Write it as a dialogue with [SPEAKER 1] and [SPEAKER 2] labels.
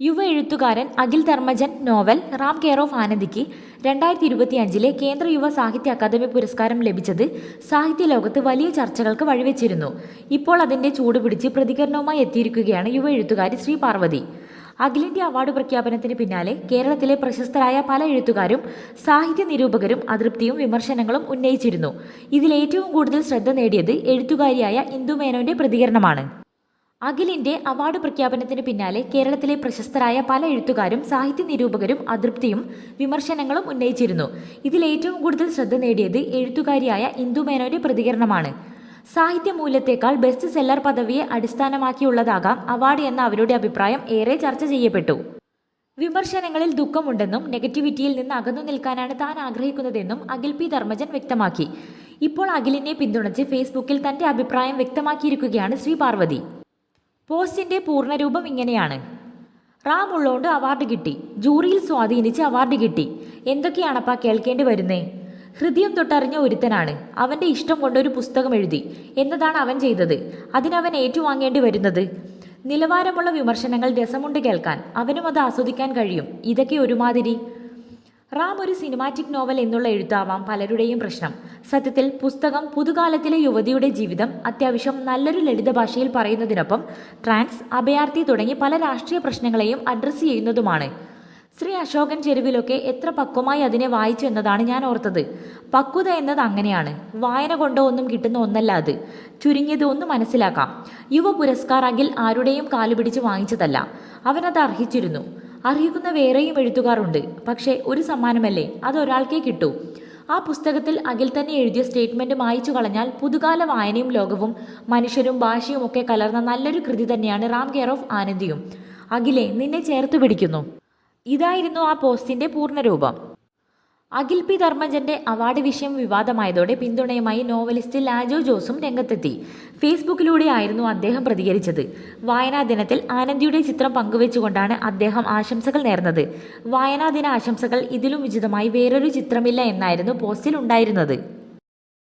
[SPEAKER 1] യുവ എഴുത്തുകാരൻ Akhil Dharmajan novel Ram care of ആനന്ദിക്ക് രണ്ടായിരത്തി ഇരുപത്തിയഞ്ചിലെ കേന്ദ്ര യുവ സാഹിത്യ അക്കാദമി പുരസ്കാരം ലഭിച്ചത് സാഹിത്യ ലോകത്ത് വലിയ ചർച്ചകൾക്ക് വഴിവെച്ചിരുന്നു. ഇപ്പോൾ അതിന്റെ ചൂടുപിടിച്ച് പ്രതികരണവുമായി എത്തിയിരിക്കുകയാണ് യുവ എഴുത്തുകാരി ശ്രീ പാർവതി. അഖിലേന്ത്യ അവാർഡ് പ്രഖ്യാപനത്തിന് പിന്നാലെ കേരളത്തിലെ പ്രശസ്തരായ പല എഴുത്തുകാരും സാഹിത്യ നിരൂപകരും അതൃപ്തിയും വിമർശനങ്ങളും ഉന്നയിച്ചിരുന്നു. ഇതിൽ ഏറ്റവും കൂടുതൽ ശ്രദ്ധ നേടിയത് എഴുത്തുകാരിയായ ഇന്ദു മേനോന്റെ പ്രതികരണമാണ്. അഖിലിന്റെ അവാർഡ് പ്രഖ്യാപനത്തിന് പിന്നാലെ കേരളത്തിലെ പ്രശസ്തരായ പല എഴുത്തുകാരും സാഹിത്യ നിരൂപകരും അതൃപ്തിയും വിമർശനങ്ങളും ഉന്നയിച്ചിരുന്നു. ഇതിൽ ഏറ്റവും കൂടുതൽ ശ്രദ്ധ നേടിയത് എഴുത്തുകാരിയായ ഇന്ദു മേനോന്റെ പ്രതികരണമാണ്. സാഹിത്യ മൂല്യത്തെക്കാൾ ബെസ്റ്റ് സെല്ലർ പദവിയെ അടിസ്ഥാനമാക്കിയുള്ളതാകാം അവാർഡ് എന്ന അവരുടെ അഭിപ്രായം ഏറെ ചർച്ച ചെയ്യപ്പെട്ടു. വിമർശനങ്ങളിൽ ദുഃഖമുണ്ടെന്നും നെഗറ്റിവിറ്റിയിൽ നിന്ന് അകന്നു നിൽക്കാനാണ് താൻ ആഗ്രഹിക്കുന്നതെന്നും അഖിൽ പി ധർമ്മജൻ വ്യക്തമാക്കി. ഇപ്പോൾ അഖിലിനെ പിന്തുണച്ച് ഫേസ്ബുക്കിൽ തന്റെ അഭിപ്രായം വ്യക്തമാക്കിയിരിക്കുകയാണ് ശ്രീ പാർവതി. പോസ്റ്റിന്റെ പൂർണരൂപം ഇങ്ങനെയാണ്. റാം ഉള്ളോണ്ട് അവാർഡ് കിട്ടി. ജൂറിയിൽ സ്വാധീനിച്ച് അവാർഡ് കിട്ടി. എന്തൊക്കെയാണപ്പാ കേൾക്കേണ്ടി വരുന്നേ? ഹൃദയം തൊട്ടറിഞ്ഞ ഒരുത്തനാണ്. അവന്റെ ഇഷ്ടം കൊണ്ടൊരു പുസ്തകം എഴുതി. എന്നതാണ് അവൻ ചെയ്തത്. അതിനവൻ ഏറ്റുവാങ്ങേണ്ടി വരുന്നത്? നിലവാരമുള്ള വിമർശനങ്ങൾ രസമുണ്ട് കേൾക്കാൻ. അവനും അത് ആസ്വദിക്കാൻ കഴിയും. ഇതൊക്കെ ഒരുമാതിരി. റാം ഒരു സിനിമാറ്റിക് നോവൽ എന്നുള്ള എഴുത്താവാം പലരുടെയും പ്രശ്നം. സത്യത്തിൽ പുസ്തകം പുതുകാലത്തിലെ യുവതിയുടെ ജീവിതം അത്യാവശ്യം നല്ലൊരു ലളിത ഭാഷയിൽ പറയുന്നതിനൊപ്പം ട്രാൻസ് അഭയാർത്ഥി തുടങ്ങി പല രാഷ്ട്രീയ പ്രശ്നങ്ങളെയും അഡ്രസ്സ് ചെയ്യുന്നതുമാണ്. ശ്രീ അശോകൻ ചെരുവിലൊക്കെ എത്ര പക്വമായി അതിനെ വായിച്ചു എന്നതാണ് ഞാൻ ഓർത്തത്. പക്വത എന്നത് അങ്ങനെയാണ്. വായന കൊണ്ടോ ഒന്നും കിട്ടുന്ന ഒന്നല്ല അത്. ചുരുങ്ങിയത് ഒന്ന് മനസ്സിലാക്കാം. യുവ പുരസ്കാർ അഖിൽ ആരുടെയും കാലുപിടിച്ച് വാങ്ങിച്ചതല്ല. അവനത് അർഹിച്ചിരുന്നു. അർഹിക്കുന്ന വേറെയും എഴുത്തുകാരുണ്ട്. പക്ഷേ ഒരു സമ്മാനമല്ലേ? അതൊരാൾക്കേ കിട്ടൂ. ആ പുസ്തകത്തിൽ അഖിൽ തന്നെ എഴുതിയ സ്റ്റേറ്റ്മെന്റ് മായിച്ചു കളഞ്ഞാൽ പുതുകാല വായനയും ലോകവും മനുഷ്യരും ഭാഷയും ഒക്കെ കലർന്ന നല്ലൊരു കൃതി തന്നെയാണ് റാം കെയർ ഓഫ് ആനന്ദിയും. അഖിലെ നിന്നെ ചേർത്ത് പിടിക്കുന്നു. ഇതായിരുന്നു ആ പോസ്റ്റിന്റെ പൂർണരൂപം അഖിൽ പി. ധർമ്മജന്റെ അവാർഡ് വിഷയം വിവാദമായതോടെ പിന്തുണയുമായി നോവലിസ്റ്റ് ലാജോ ജോസും രംഗത്തെത്തി. ഫേസ്ബുക്കിലൂടെയായിരുന്നു അദ്ദേഹം പ്രതികരിച്ചത്. വായനാ ദിനത്തിൽ ആനന്ദിയുടെ ചിത്രം പങ്കുവെച്ചുകൊണ്ടാണ് അദ്ദേഹം ആശംസകൾ നേർന്നത്. വായനാ ദിന ആശംസകൾ ഇതിലും ഉചിതമായി വേറൊരു ചിത്രമില്ല എന്നായിരുന്നു പോസ്റ്റിൽ ഉണ്ടായിരുന്നത്.